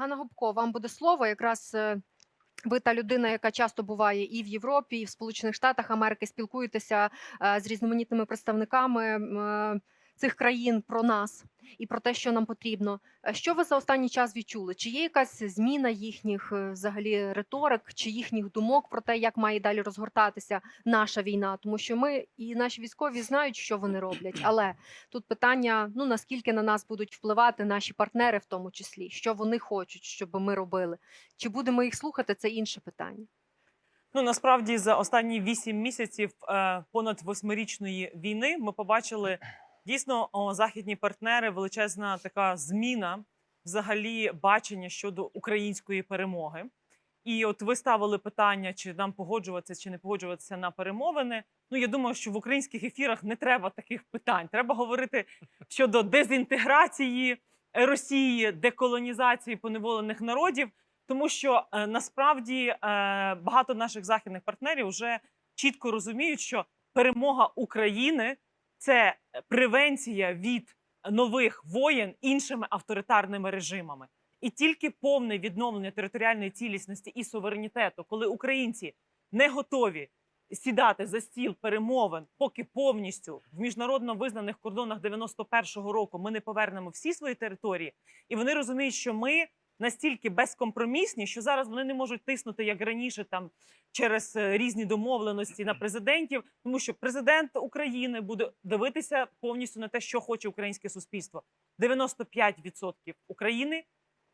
Ганна Губко, вам буде слово. Якраз е, ви та людина, яка часто буває і в Європі, і в Сполучених Штатах Америки, спілкуєтеся е, з різноманітними представниками е, цих країн про нас і про те, що нам потрібно. Е, Що ви за останній час відчули? Чи є якась зміна їхніх е, взагалі риторик, чи їхніх думок про те, як має далі розгортатися наша війна? Тому що ми і наші військові знають, що вони роблять, але тут питання: ну наскільки на нас будуть впливати наші партнери, в тому числі, що вони хочуть, щоб ми робили. Чи будемо їх слухати? Це інше питання. Ну насправді за останні вісім місяців е, понад восьмирічної війни ми побачили дійсно о, західні партнери, величезна така зміна взагалі бачення щодо української перемоги. І от ви ставили питання, чи нам погоджуватися чи не погоджуватися на перемовини. Ну я думаю, що в українських ефірах не треба таких питань. Треба говорити щодо дезінтеграції Росії, деколонізації поневолених народів. Тому що е, насправді е, багато наших західних партнерів вже чітко розуміють, що перемога України це превенція від нових воєн іншими авторитарними режимами. І тільки повне відновлення територіальної цілісності і суверенітету, коли українці не готові сідати за стіл перемовин, поки повністю в міжнародно визнаних кордонах 91-го року ми не повернемо всі свої території, і вони розуміють, що ми настільки безкомпромісні, що зараз вони не можуть тиснути як раніше, там через е, різні домовленості на президентів, тому що президент України буде дивитися повністю на те, що хоче українське суспільство. 95% України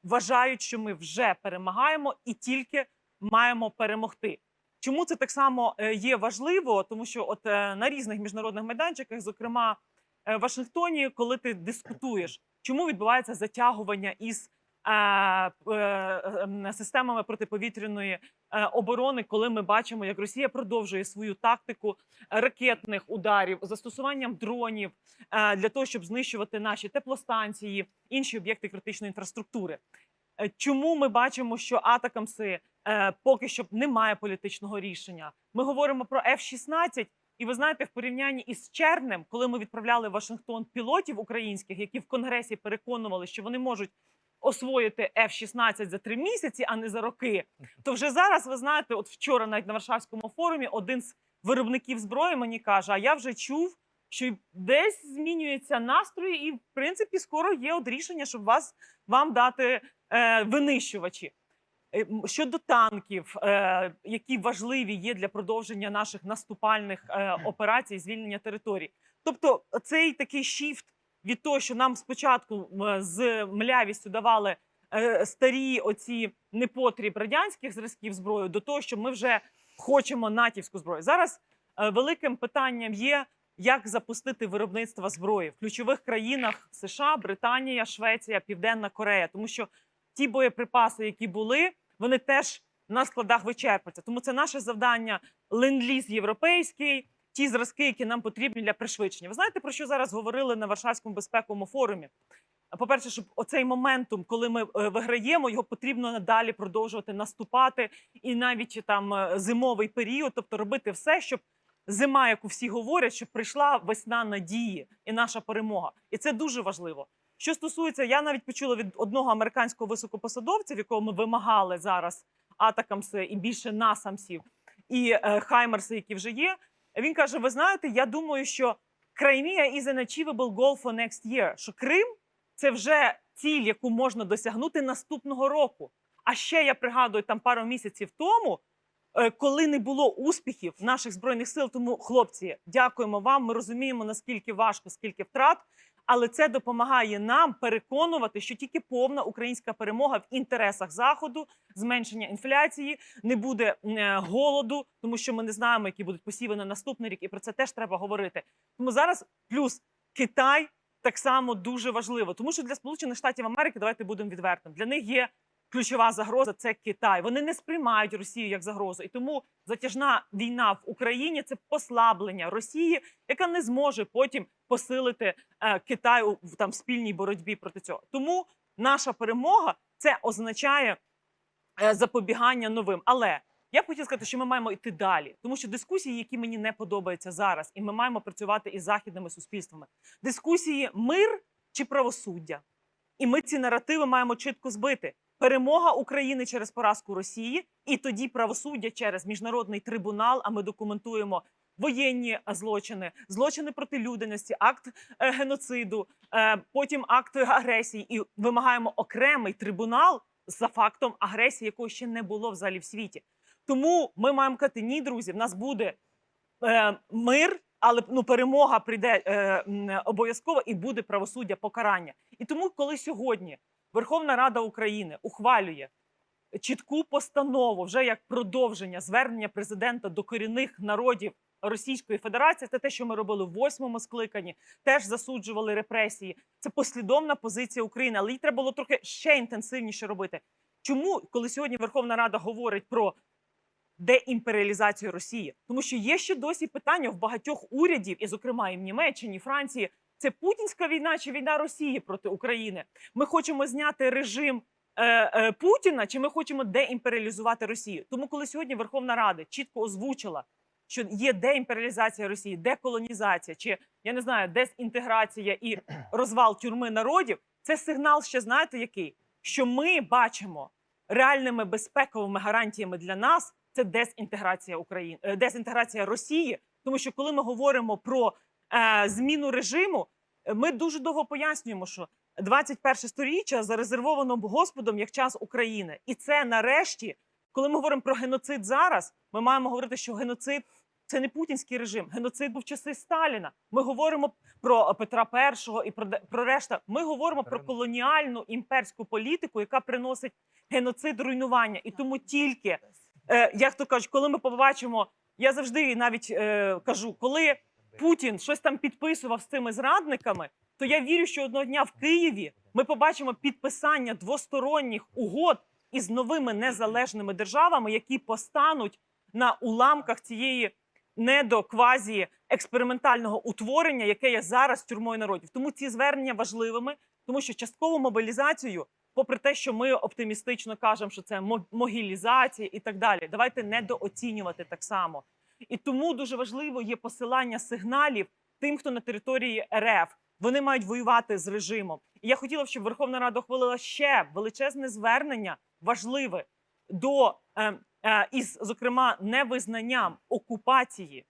вважають, що ми вже перемагаємо і тільки маємо перемогти. Чому це так само е, є важливо? Тому що от е, на різних міжнародних майданчиках, зокрема в Вашингтоні, коли ти дискутуєш, чому відбувається затягування із системами протиповітряної е, оборони, коли ми бачимо, як Росія продовжує свою тактику ракетних ударів, застосуванням дронів е, для того, щоб знищувати наші теплостанції, інші об'єкти критичної інфраструктури. Е, Чому ми бачимо, що атакамси е, поки що немає політичного рішення? Ми говоримо про F-16, і ви знаєте, в порівнянні із червнем, коли ми відправляли в Вашингтон пілотів українських, які в конгресі переконували, що вони можуть освоїти F-16 за три місяці, а не за роки. То вже зараз ви знаєте, от вчора, навіть на Варшавському форумі, один з виробників зброї мені каже: а я вже чув. Що десь змінюються настрої, і в принципі скоро є от рішення, щоб вас вам дати е, винищувачі. Е, Щодо танків, е, які важливі є для продовження наших наступальних е, операцій, звільнення територій. Тобто, цей такий шіфт від того, що нам спочатку з млявістю давали е, старі оці непотріб радянських зразків зброї, до того, що ми вже хочемо натівську зброю. Зараз е, великим питанням є. Як запустити виробництво зброї в ключових країнах США, Британія, Швеція, Південна Корея, тому що ті боєприпаси, які були, вони теж на складах вичерпаться. Тому це наше завдання ленд-ліз європейський, ті зразки, які нам потрібні для пришвидшення. Ви знаєте, про що зараз говорили на Варшавському безпековому форумі? По-перше, щоб оцей моментум, коли ми е, виграємо, його потрібно надалі продовжувати наступати, і навіть там е, зимовий період, тобто робити все, щоб зима, яку всі говорять, щоб прийшла весна надії і наша перемога. І це дуже важливо. Що стосується, я навіть почула від одного американського високопосадовця, в якого ми вимагали зараз атакамси і більше насамсів, і е, хаймерси, які вже є. Він каже: Ви знаєте, я думаю, що Crimea is an achievable goal for next year. Що Крим це вже ціль, яку можна досягнути наступного року. А ще я пригадую там пару місяців тому, е, коли не було успіхів наших збройних сил. Тому, хлопці, дякуємо вам. Ми розуміємо наскільки важко, скільки втрат. Але це допомагає нам переконувати, що тільки повна українська перемога в інтересах заходу, зменшення інфляції, не буде е, голоду, тому що ми не знаємо, які будуть посіви на наступний рік, і про це теж треба говорити. Тому зараз плюс Китай так само дуже важливо, тому що для Сполучених Штатів Америки давайте будемо відвертим. Для них є ключова загроза це Китай. Вони не сприймають Росію як загрозу, і тому затяжна війна в Україні це послаблення Росії, яка не зможе потім посилити е, Китай у там спільній боротьбі проти цього. Тому наша перемога це означає е, запобігання новим. Але я б хотіла сказати, що ми маємо йти далі, тому що дискусії, які мені не подобаються зараз, і ми маємо працювати із західними суспільствами. Дискусії мир чи правосуддя. І ми ці наративи маємо чітко збити. Перемога України через поразку Росії, і тоді правосуддя через міжнародний трибунал. А ми документуємо воєнні е, злочини, злочини проти людяності, акт е, геноциду, е, потім акт агресії, і вимагаємо окремий трибунал за фактом агресії, якої ще не було взагалі в світі. Тому ми маємо казати, ні, друзі, в нас буде е, мир, але ну перемога прийде е, обов'язково і буде правосуддя покарання. І тому, коли сьогодні Верховна Рада України ухвалює чітку постанову вже як продовження звернення президента до корінних народів Російської Федерації, це те, що ми робили в восьмому скликанні, теж засуджували репресії. Це послідовна позиція України, але їй треба було трохи ще інтенсивніше робити. Чому, коли сьогодні Верховна Рада говорить про деімперіалізацію Росії, тому що є ще досі питання в багатьох урядів, і, зокрема, і в Німеччині, і Франції. Це путінська війна чи війна Росії проти України? Ми хочемо зняти режим е, е, Путіна, чи ми хочемо деімперіалізувати Росію? Тому, коли сьогодні Верховна Рада чітко озвучила, що є деімперіалізація Росії, деколонізація, чи я не знаю, дезінтеграція і розвал тюрми народів, це сигнал ще знаєте який? Що ми бачимо реальними безпековими гарантіями для нас це дезінтеграція України, е, дезінтеграція Росії. Тому що коли ми говоримо про зміну режиму, е, ми дуже довго пояснюємо, що 21 сторіччя зарезервовано Господом як час України, і це нарешті, коли ми говоримо про геноцид зараз, ми маємо говорити, що геноцид це не путінський режим. Геноцид був часи Сталіна. Ми говоримо про Петра І і про, про решта. Ми говоримо про колоніальну імперську політику, яка приносить геноцид руйнування. І тому тільки, е, як то кажуть, коли ми побачимо, я завжди навіть е, кажу, коли Путін щось там підписував з цими зрадниками, то я вірю, що одного дня в Києві ми побачимо підписання двосторонніх угод із новими незалежними державами, які постануть на уламках цієї недоквазі експериментального утворення, яке є зараз тюрмою народів. Тому ці звернення важливими, тому що часткову мобілізацію, попри те, що ми оптимістично кажемо, що це мо- могілізація і так далі, давайте недооцінювати так само. І тому дуже важливо є посилання сигналів тим, хто на території РФ. Вони мають воювати з режимом. І я хотіла б, щоб Верховна Рада ухвалила ще величезне звернення важливе до е, е, із, зокрема, невизнанням окупації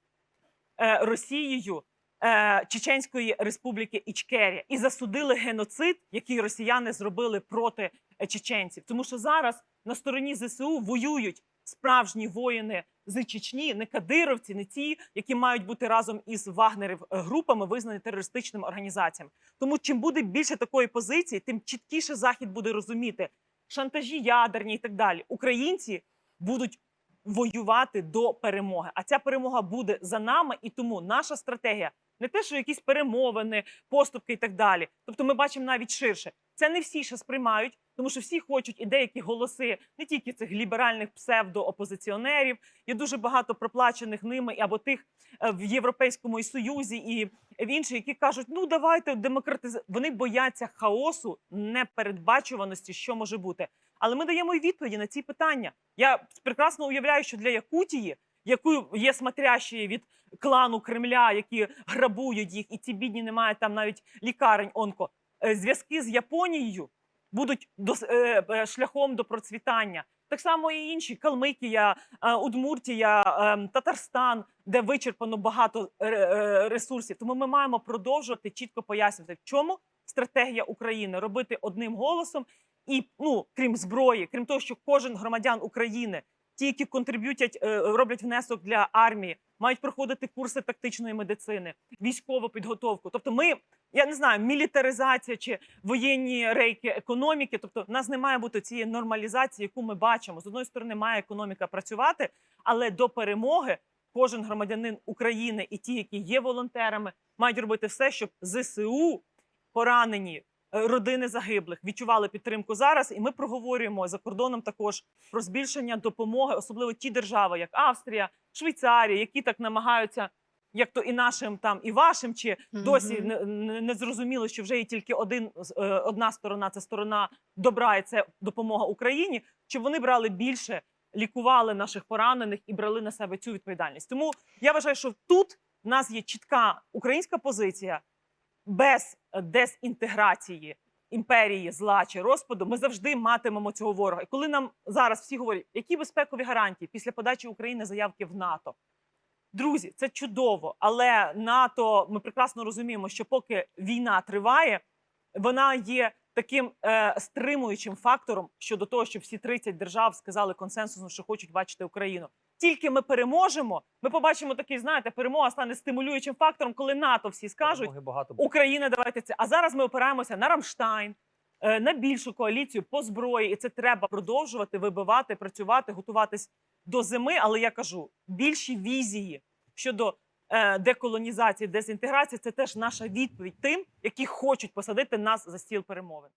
е, Росією е, Чеченської республіки Ічкерія і засудили геноцид, який росіяни зробили проти е, чеченців. Тому що зараз на стороні ЗСУ воюють справжні воїни з Чечні, не кадировці, не ті, які мають бути разом із Вагнерів е, групами, визнані терористичними організаціями. Тому чим буде більше такої позиції, тим чіткіше захід буде розуміти шантажі ядерні і так далі. Українці будуть воювати до перемоги. А ця перемога буде за нами, і тому наша стратегія не те, що якісь перемовини, поступки і так далі. Тобто, ми бачимо навіть ширше. Це не всі ще сприймають, тому що всі хочуть і деякі голоси не тільки цих ліберальних псевдоопозиціонерів, є дуже багато проплачених ними або тих е, в Європейському Союзі і в інших, які кажуть: ну давайте демократиз... Вони бояться хаосу, непередбачуваності, що може бути. Але ми даємо і відповіді на ці питання. Я прекрасно уявляю, що для Якутії, яку є смотрящі від клану Кремля, які грабують їх, і ці бідні не мають там навіть лікарень онко. Е, Зв'язки з Японією будуть дос- е, е, шляхом до процвітання. Так само і інші Калмикія, Удмуртія, Татарстан, де вичерпано багато ресурсів. Тому ми маємо продовжувати чітко пояснювати, в чому стратегія України робити одним голосом. І ну крім зброї, крім того, що кожен громадян України, ті, які контриб'ютять, роблять внесок для армії, мають проходити курси тактичної медицини, військову підготовку. Тобто, ми я не знаю, мілітаризація чи воєнні рейки економіки. Тобто, в нас не має бути цієї нормалізації, яку ми бачимо. З одної сторони, має економіка працювати, але до перемоги кожен громадянин України і ті, які є волонтерами, мають робити все, щоб ЗСУ поранені. Е, Родини загиблих відчували підтримку зараз, і ми проговорюємо за кордоном також про збільшення допомоги, особливо ті держави, як Австрія, Швейцарія, які так намагаються, як то і нашим там, і вашим, чи досі не, не, зрозуміло, що вже є тільки один е, одна сторона це сторона добра, і це допомога Україні. Щоб вони брали більше, лікували наших поранених і брали на себе цю відповідальність. Тому я вважаю, що тут в нас є чітка українська позиція без е, дезінтеграції імперії зла чи розпаду, ми завжди матимемо цього ворога. І коли нам зараз всі говорять, які безпекові гарантії після подачі України заявки в НАТО. Друзі, це чудово, але НАТО ми прекрасно розуміємо, що поки війна триває, вона є таким е, стримуючим фактором щодо того, що всі 30 держав сказали консенсусно, що хочуть бачити Україну. Тільки ми переможемо, ми побачимо такий, знаєте, перемога стане стимулюючим фактором, коли НАТО всі скажуть, багато. Україна, давайте це. А зараз ми опираємося на Рамштайн, е, на більшу коаліцію по зброї, і це треба продовжувати вибивати, працювати, готуватись до зими. Але я кажу, більші візії щодо е, деколонізації, дезінтеграції це теж наша відповідь тим, які хочуть посадити нас за стіл перемовин.